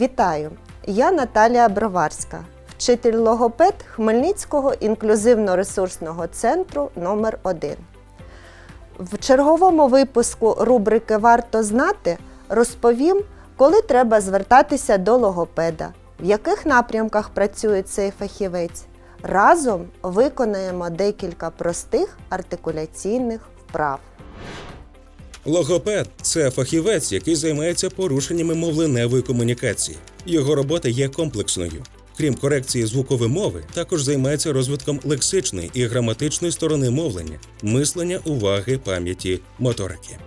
Вітаю! Я Наталія Броварська, вчитель логопед Хмельницького інклюзивно-ресурсного центру номер 1 В черговому випуску рубрики Варто знати розповім, коли треба звертатися до логопеда, в яких напрямках працює цей фахівець. Разом виконаємо декілька простих артикуляційних вправ. Логопед це фахівець, який займається порушеннями мовленевої комунікації. Його робота є комплексною. Крім корекції звукової мови, також займається розвитком лексичної і граматичної сторони мовлення, мислення, уваги, пам'яті, моторики.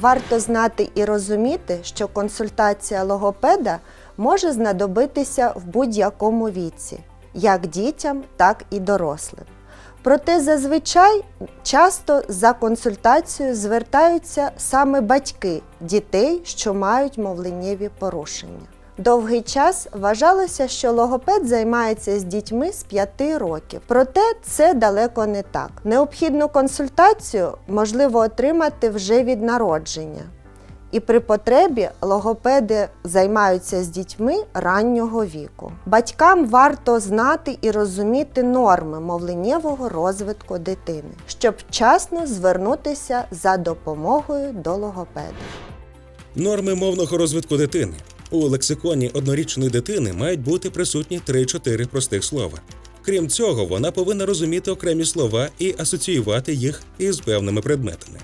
Варто знати і розуміти, що консультація логопеда може знадобитися в будь-якому віці, як дітям, так і дорослим. Проте зазвичай часто за консультацією звертаються саме батьки дітей, що мають мовленнєві порушення. Довгий час вважалося, що логопед займається з дітьми з 5 років. Проте це далеко не так. Необхідну консультацію можливо отримати вже від народження. І при потребі логопеди займаються з дітьми раннього віку. Батькам варто знати і розуміти норми мовленнєвого розвитку дитини, щоб вчасно звернутися за допомогою до логопеда. Норми мовного розвитку дитини. У лексиконі однорічної дитини мають бути присутні 3-4 простих слова. Крім цього, вона повинна розуміти окремі слова і асоціювати їх із певними предметами.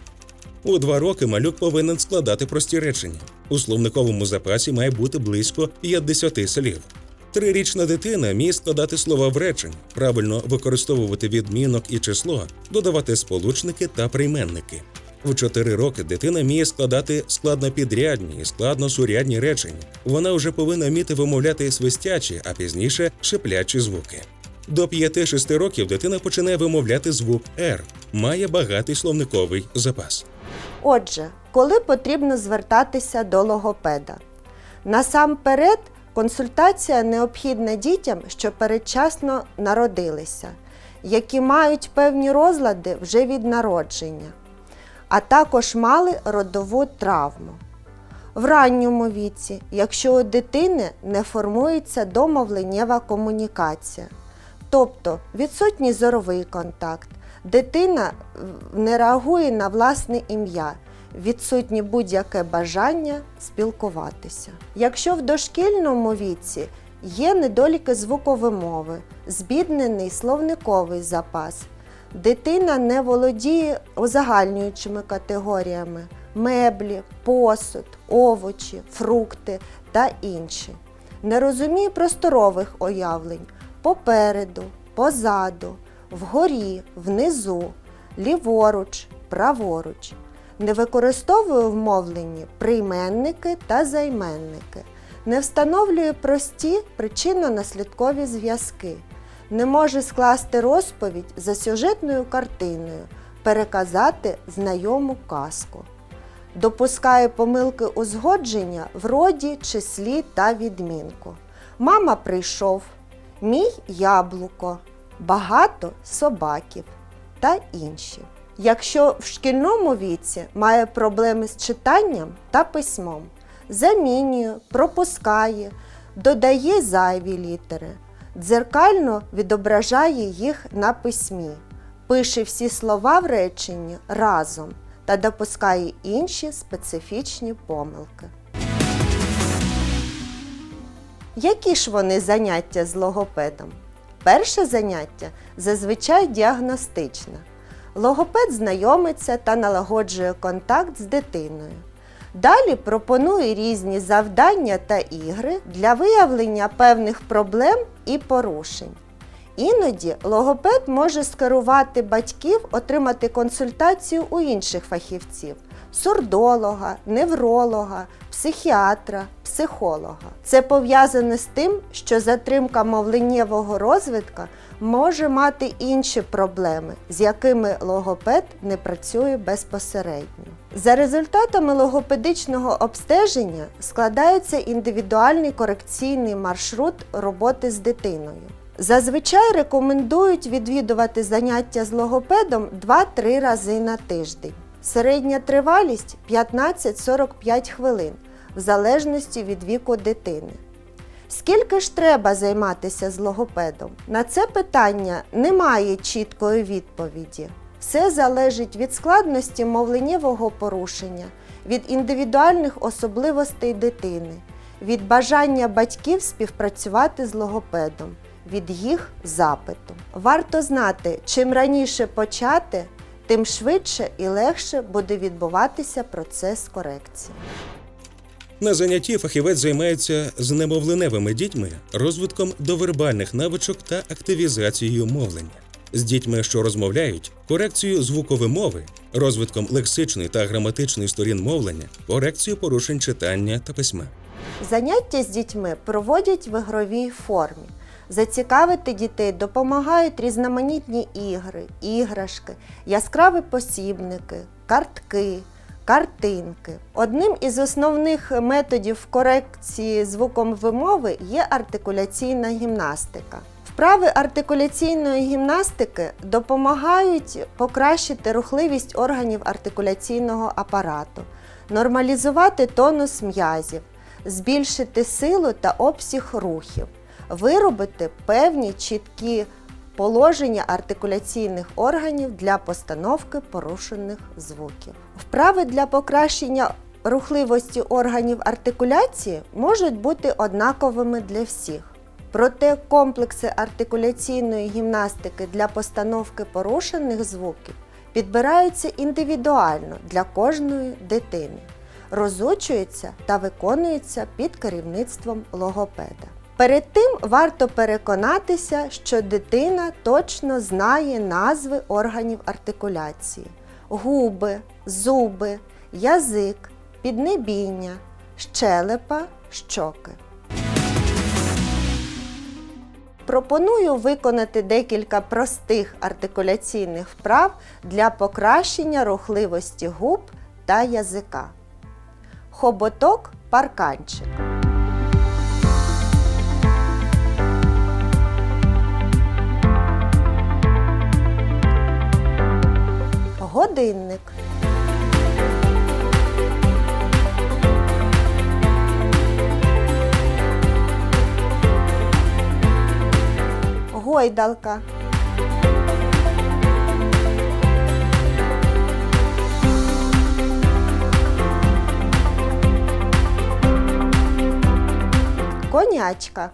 У два роки малюк повинен складати прості речення. У словниковому запасі має бути близько 50 слів. Трирічна дитина вміє складати слова в речень, правильно використовувати відмінок і число, додавати сполучники та прийменники. У 4 роки дитина вміє складати складнопідрядні і складносурядні речення. Вона вже повинна вміти вимовляти свистячі, а пізніше шиплячі звуки. До 5-6 років дитина починає вимовляти звук «р», має багатий словниковий запас. Отже, коли потрібно звертатися до логопеда? Насамперед, консультація необхідна дітям, що передчасно народилися, які мають певні розлади вже від народження, а також мали родову травму. В ранньому віці, якщо у дитини не формується домовленнєва комунікація, тобто відсутній зоровий контакт, дитина не реагує на власне ім'я, відсутнє будь-яке бажання спілкуватися. Якщо в дошкільному віці є недоліки звуковимови, збіднений словниковий запас, дитина не володіє узагальнюючими категоріями меблі, посуд, овочі, фрукти та інші. Не розуміє просторових уявлень попереду, позаду, вгорі, внизу, ліворуч, праворуч. Не використовує в мовленні прийменники та займенники. Не встановлює прості причинно-наслідкові зв'язки. Не може скласти розповідь за сюжетною картиною, переказати знайому казку. Допускає помилки узгодження в роді, числі та відмінку. Мама прийшов, мій яблуко, багато собаків та інші. Якщо в шкільному віці має проблеми з читанням та письмом, замінює, пропускає, додає зайві літери, дзеркально відображає їх на письмі, пише всі слова в реченні разом та допускає інші специфічні помилки. Які ж вони заняття з логопедом? Перше заняття зазвичай діагностичне. Логопед знайомиться та налагоджує контакт з дитиною. Далі пропонує різні завдання та ігри для виявлення певних проблем і порушень. Іноді логопед може скерувати батьків отримати консультацію у інших фахівців сурдолога, невролога, психіатра, психолога. Це пов'язано з тим, що затримка мовленнєвого розвитку може мати інші проблеми, з якими логопед не працює безпосередньо. За результатами логопедичного обстеження складається індивідуальний корекційний маршрут роботи з дитиною. Зазвичай рекомендують відвідувати заняття з логопедом 2-3 рази на тиждень. Середня тривалість 15-45 хвилин, в залежності від віку дитини. Скільки ж треба займатися з логопедом? На це питання немає чіткої відповіді. Все залежить від складності мовленнєвого порушення, від індивідуальних особливостей дитини, від бажання батьків співпрацювати з логопедом, від їх запиту. Варто знати, чим раніше почати, тим швидше і легше буде відбуватися процес корекції. На занятті фахівець займається з немовленевими дітьми розвитком довербальних навичок та активізацією мовлення, з дітьми, що розмовляють, корекцією звукової мови, розвитком лексичної та граматичної сторін мовлення, корекцією порушень читання та письма. Заняття з дітьми проводять в ігровій формі. Зацікавити дітей допомагають різноманітні ігри, іграшки, яскраві посібники, картки, картинки. Одним із основних методів корекції звуком вимови є артикуляційна гімнастика. Вправи артикуляційної гімнастики допомагають покращити рухливість органів артикуляційного апарату, нормалізувати тонус м'язів, збільшити силу та обсяг рухів, виробити певні чіткі положення артикуляційних органів для постановки порушених звуків. Вправи для покращення рухливості органів артикуляції можуть бути однаковими для всіх. Проте комплекси артикуляційної гімнастики для постановки порушених звуків підбираються індивідуально для кожної дитини, розучуються та виконуються під керівництвом логопеда. Перед тим варто переконатися, що дитина точно знає назви органів артикуляції: губи, зуби, язик, піднебіння, щелепа, щоки. Пропоную виконати декілька простих артикуляційних вправ для покращення рухливості губ та язика. Хоботок парканчик. Годинник. Гойдалка. Конячка.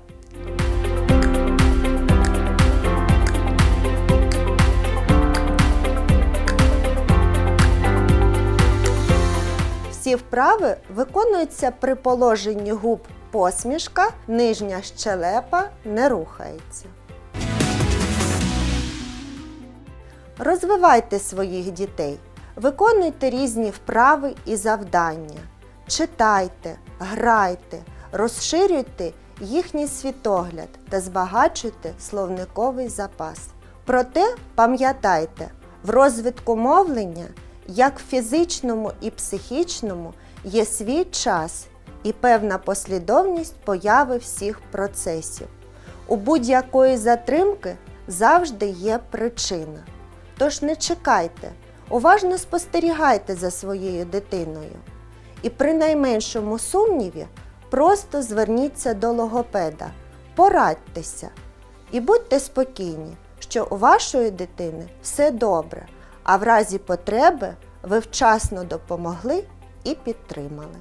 Всі вправи виконуються при положенні губ посмішка, нижня щелепа не рухається. Розвивайте своїх дітей, виконуйте різні вправи і завдання. Читайте, грайте, розширюйте їхній світогляд та збагачуйте словниковий запас. Проте пам'ятайте, в розвитку мовлення, як в фізичному і психічному, є свій час і певна послідовність появи всіх процесів. У будь-якої затримки завжди є причина. Тож не чекайте, уважно спостерігайте за своєю дитиною. І при найменшому сумніві просто зверніться до логопеда, порадьтеся і будьте спокійні, що у вашої дитини все добре, а в разі потреби ви вчасно допомогли і підтримали.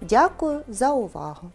Дякую за увагу!